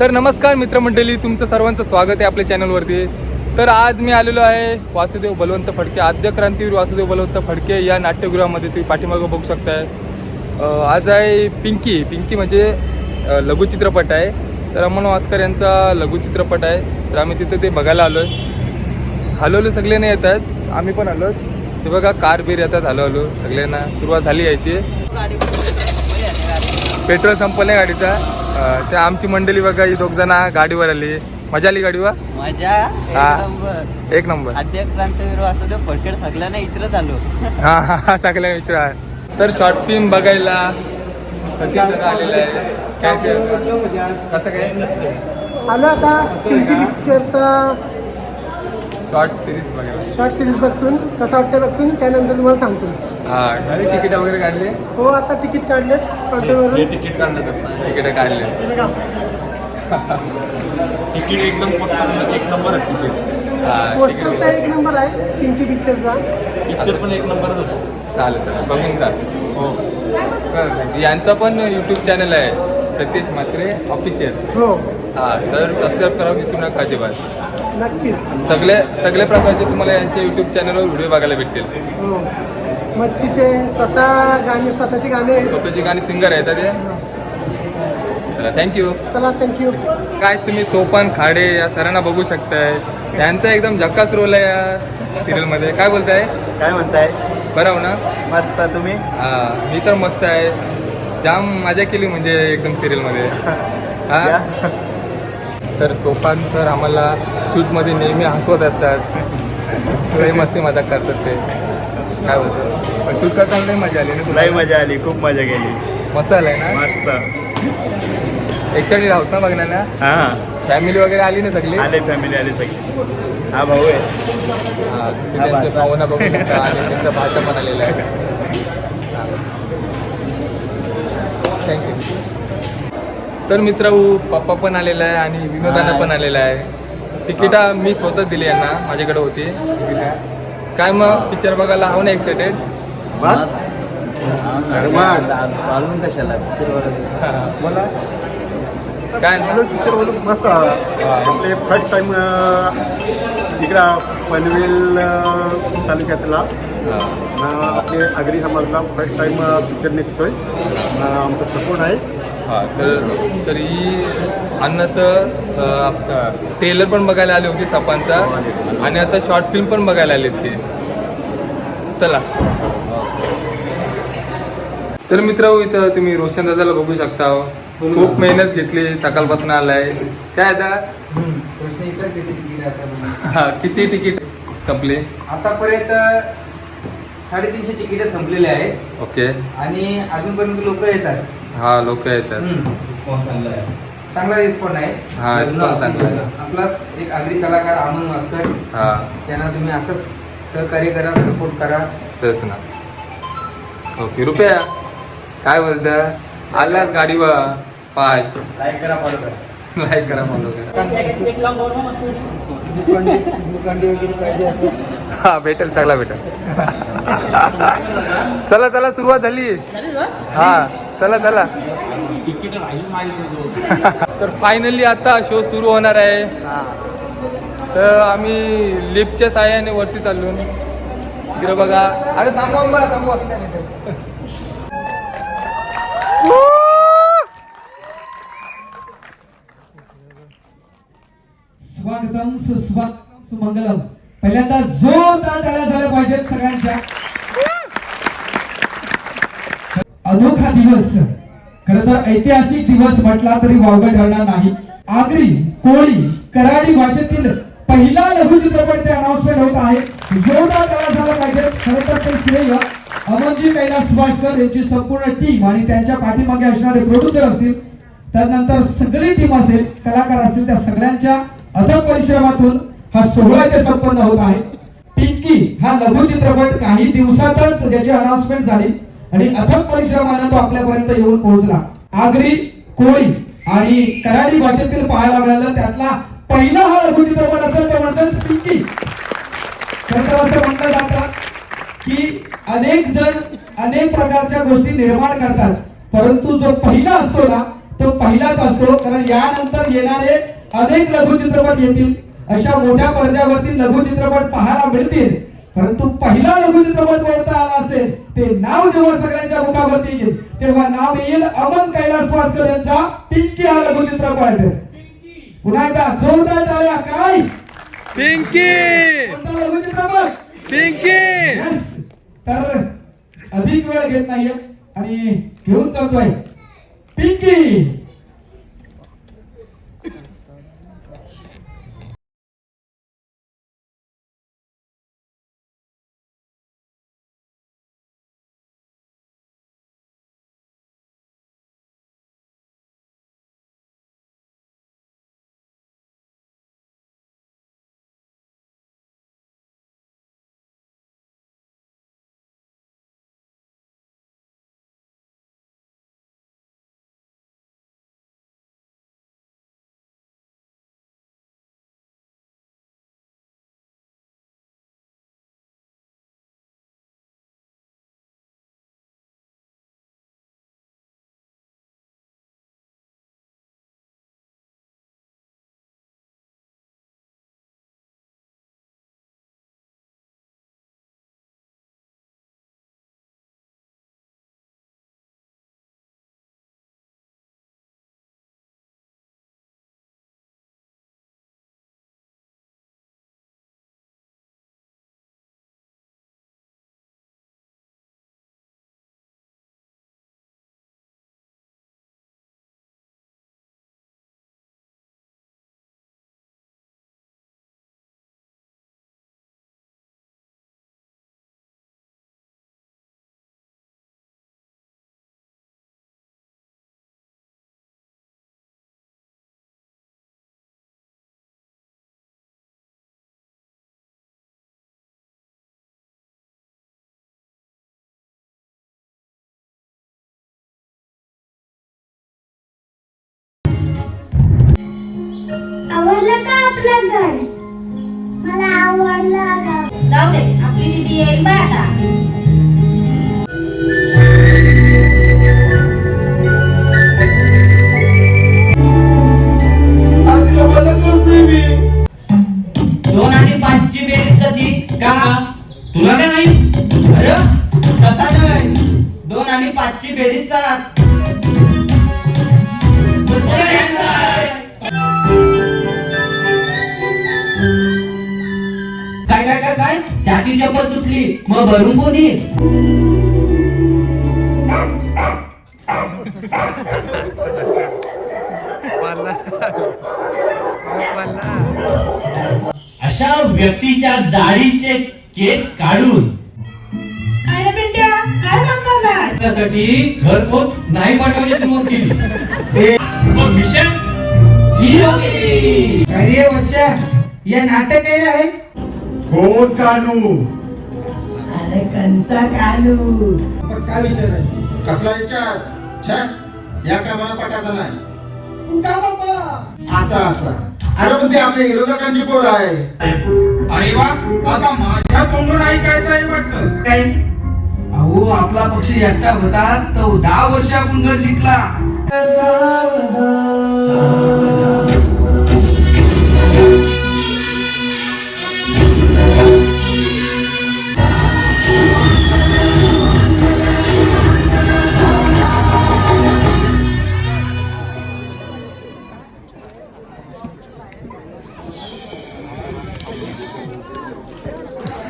तर नमस्कार मित्रमंडळी तुमचं सर्वांचं स्वागत आहे आपल्या चॅनलवरती. तर आज मी आलेलो आहे वासुदेव बलवंत फडके आद्य क्रांतीवीर वासुदेव बलवंत फडके या नाट्यगृहामध्ये तुम्ही पाठीमागं बघू शकताय. आज आहे पिंकी. पिंकी म्हणजे लघुचित्रपट आहे. तर अमन वास्कर यांचा लघुचित्रपट आहे. तर आम्ही तिथे ते बघायला आलो आहे हलवले सगळे नाही येतात. आम्ही पण आलो ते बघा कार बीर येतात हलवलो सगळ्यांना. सुरुवात झाली यायची. पेट्रोल संपलं आहे गाडीचा. त्या आमची मंडळी बघा ही दोघ जण गाडीवर आली. मजा आली गाडीवर? मजा. एक. नंबर. एक नंबर. आद्य क्रांतीवीर वासुदेव फडकेड सगळ्यांना इचरत आलो. हा हा हा सगळ्यांना विचारा. तर शॉर्ट फिल्म बघायला आलेलं आहे? काय ते? कसं काय? आलो आता. पिंकी पिक्चरचा शॉर्ट सिरीज बघायला. शॉर्ट सिरीज बघतून कसं वाटतं बघतून त्यानंतर तुम्हाला सांगतो. झाली तिकीट वगैरे काढले? हो आता तिकीट काउंटरवरून तिकीट काढलं तिकीट काढले. तिकीट एकदम पोस्टर एक नंबर आहे तिकीट. हा पोस्टर तिकीट तर एक नंबर आहे पिंकी पिक्चरचा. पिक्चर पण एक नंबरच असतो. चालेल चालेल. बघून जा हो. तर यांचा पण यूट्यूब चॅनल आहे सतीश म्हात्रे ऑफिशियल हो. हा तर सबस्क्राईब करा विसरू नका अजिबात. नक्कीच. सगळे सगळ्या प्रकारचे तुम्हाला यांच्या युट्यूब चॅनलवर व्हिडिओ बघायला भेटतील. हो. मच्छीचे स्वतः गाणे स्वतःची गाणे स्वतःची गाणी सिंगर आहेत ते. चला थँक्यू चला थँक्यू काय तुम्ही सोपान खाडे या सरांना बघू शकताय. त्यांचा एकदम झक्कास रोल आहे या सिरियलमध्ये काय बोलताय? काय म्हणताय? बरं हो ना? मस्त. तुम्ही? हा मी तर मस्त आहे. जाम मजा केली म्हणजे एकदम सिरियलमध्ये हा? तर सोपान सर आम्हाला शूटमध्ये नेहमी हसवत असतात. मस्ती मजाक करतात ते. काय शूट करताना लई मजा आली ना लय तुला? मजा आली खूप मजा गेली मस्त आलाय ना? मस्त. एक्साइटेड आहोत ना बघण्याला? हा. फॅमिली वगैरे आली ना सगळी? आले फॅमिली आले सगळे. हा भाऊ आहे. हा, ते त्यांचे भावना बघू शकता आणि त्यांचा भाचा पण आलेला आहे. थँक्यू तर मित्र पप्पा पण आलेला आहे आणि विनोदाना पण आलेला आहे. तिकिटा मी स्वतः दिली यांना माझ्याकडे होती. काय मग? पिक्चर बघायला हवं ना एक्साइटेड घालून कशाला? पिक्चर बोला. काय? पिक्चर बोलून मस्त. आपले फर्स्ट टाइम इकडं पनवेल तालुक्यातला. आपले आगरी समाजला फर्स्ट टाइम पिक्चर निघतोय. आमचा सपोर्ट आहे. हा तर तर ही अन्नाचं ट्रेलर पण बघायला आले होते सपांचा. आणि आता शॉर्ट फिल्म पण बघायला आलेत ते. चला. तर मित्र इथं तुम्ही रोशन दादाला बघू शकता. खूप मेहनत घेतली सकाळपासून आलाय. काय आता. हा, किती तिकीट संपले? आतापर्यंत साडेतीनशे तिकीट संपलेले आहेत. ओके. आणि अजूनपर्यंत लोक येतात. हा लोक येतात. चांगला रिस्पॉन्स आहे. हा, response चांगला आहे. आपलाच एक आगरी कलाकार अमन वास्कर हा. त्यांना तुम्ही असंच सहकार्य करा सपोर्ट करा. तेच ना. ओके रुपया. काय बोलता? आलास गाडीवर पाच. लाईक करा फॉलो करा. लाईक करा फॉलो करा. मुकांडी वगैरे पाहिजे हा भेटेल सगळा भेटेल. चला चला सुरुवात झाली. हा. चला चला. तर फायनली आता शो सुरू होणार आहे. तर आम्ही लिफ्टच्या साह्याने वरती चाललो इकडे बघा. अरे थांबवा स्वागतम सुस्वागतम सुमंगलम. पहिल्यांदा जोरदार टाळ्या झाल्या पाहिजेत सगळ्यांच्या. अनोखा दिवस. खर तर ऐतिहासिक दिवस म्हटला तरी वावग ठरणार नाही. आगरी कोळी कराडी भाषेतील पहिला लघुचित्रपट ते अनाउन्समेंट होत आहे. जोरदार टाळ्या झाला पाहिजे. खरं तर ते श्रेय अमनजी कैलास सुभाषकर यांची संपूर्ण टीम आणि त्यांच्या पाठीमागे असणारे प्रोड्युसर असतील. त्यानंतर सगळी टीम असेल कलाकार असतील त्या सगळ्यांच्या अथक परिश्रमातून हा सोहळा इथे संपन्न होत आहे. पिंकी हा लघु चित्रपट काही दिवसातच ज्याची अनाउन्समेंट झाली. आणि अथक परिश्रमाने तो आपल्यापर्यंत येऊन पोहोचला. आगरी कोळी आणि कराडी भाषेतील पाहायला मिळालं. त्यातला पहिला हा लघु चित्रपट असेल तो म्हणतात पिंकी. असं म्हटलं जातं की अनेक जण अनेक प्रकारच्या गोष्टी निर्माण करतात. परंतु जो पहिला असतो ना तो पहिलाच असतो. कारण यानंतर येणारे अनेक लघु चित्रपट येतील. अशा मोठ्या पडद्यावरती लघु चित्रपट पाहायला मिळतील. परंतु पहिला लघु चित्रपट कोणता आला असेल ते नाव जेव्हा सगळ्यांच्या मुखावरती येईल तेव्हा नाव येईल अमन कैलास वासकर यांचा पिंकी हा लघु चित्रपट पुन्हा एकदा जोरदार टाळ्या काय? पिंकी! कोणता लघु चित्रपट पिंकी. तर अधिक वेळ घेत नाहीये आणि घेऊन चालतोय. पिंकी! पाचची बेरीज सात. काय काय काय काय? त्याची चप्पल तुटली. मग भरून कोणी? अशा व्यक्तीच्या दाढीचे केस काढून त्यासाठी घरपोच नाही पाठवण्याची सुरुवात केली. मग मिशन? अरे वर्षा या नाटक आहे आहे? कोण कानू. अरे कंचा कालू पण काय विचार कसला विचार? छे या कामाला पटाचा नाही का असा असा. अरे पण ते आपल्या विरोधकांची पोर आहे. अरे वा आता माझ्या तोंडून ऐकायचं आहे वाटतं. हो आपला पक्ष एकटा होता तो दहा वर्षापून गड जिंकला.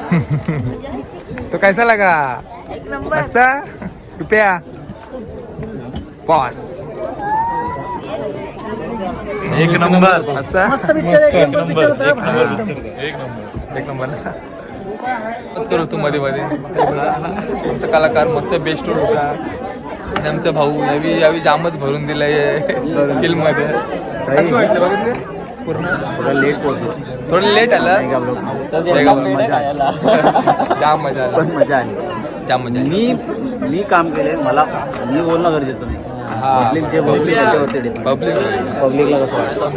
तो कैसा लगा? मस्त? रुपया. बॉस एक नंबर. मस्त? मस्त पिक्चर एक नंबर एक नंबर. करू तू मध्ये मध्ये आमचा कलाकार मस्त बेस्ट होता. आणि आमचा भाऊ यावी यावी जामच भरून दिलाय फिल्ममध्ये असं वाटलं बघितलं पूर्ण? थोडं लेट थोडं लेट आलं. जाम मजा आला. पण मजा आली. मजा आली. मी मी काम केले मला मी बोलणं गरजेचं नाही. हा. पब्लिक जे बोलते त्याच्यावरती depend. पब्लिक पब्लिकला कसं वाटतं?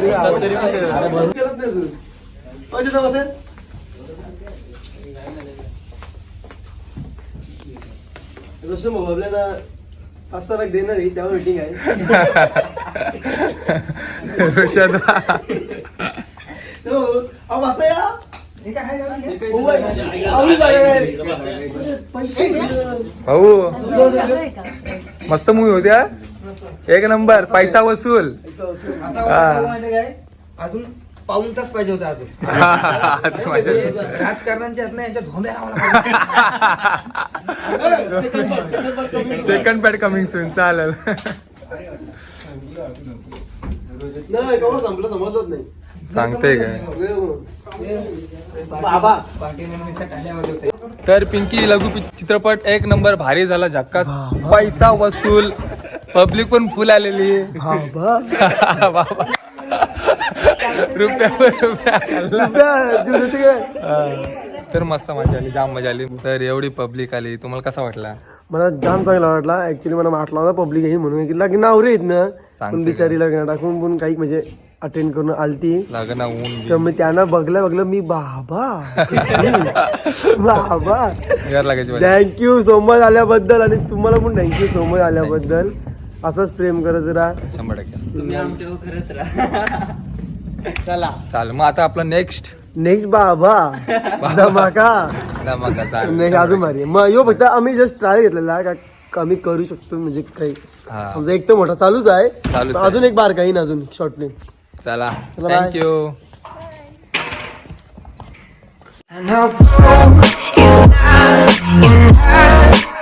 लाग देणार आहे त्यावर मीटिंग आहे. असं या. भाऊ मस्त मूवी होत्या एक नंबर पैसा वसूल. अजून पाऊन तास पाहिजे होता अजून. राजकारणांच्या हात यांच्या धोंब्या सेकंड पॅड कमिंग सून चालेल. नाही संपलं? समजलंच नाही. सांगते काय बाबा तर पिंकी लघु चित्रपट एक नंबर भारी झाला झक्कास. पैसा वसूल. पब्लिक पण फुल आलेली बाबा. रुपया रुपया खाल्ला. तर मस्त मजा आली जाम मजा आली. तर एवढी पब्लिक आली. तुम्हाला कसा वाटला? मला जाम चांगला वाटला. ऍक्च्युली मला वाटला होता पब्लिक आहे म्हणून. की लग्न आवरे आहेत ना. सांगते पण बिचारी लग्न टाकून पण काही म्हणजे अटेंड करून आलती. लग्न ऊन तर मी त्यांना बघलं बघलं मी बाबा बाबा. लागायची. थँक्यू सो मच आल्याबद्दल आणि तुम्हाला पण थँक्यू सो मच आल्याबद्दल. असंच प्रेम करत राहा. शंभर टक्के. तुम्ही आमच्यावर खरंच राहा. चला. चाल मग आता आपला नेक्स्ट नेक्स्ट बाबा. धमाका. धमाका चाल अजून भारी. मग यो फक्त आम्ही जस्ट ट्राय घेतलेला. का कमी करू शकतो म्हणजे काही. हा. आमचा एक तर मोठा चालूच आहे. चालूच तर आहे. अजून एक बार काही ना अजून शॉर्ट फिल्म चला चला, bye. Thank you And our is not enough.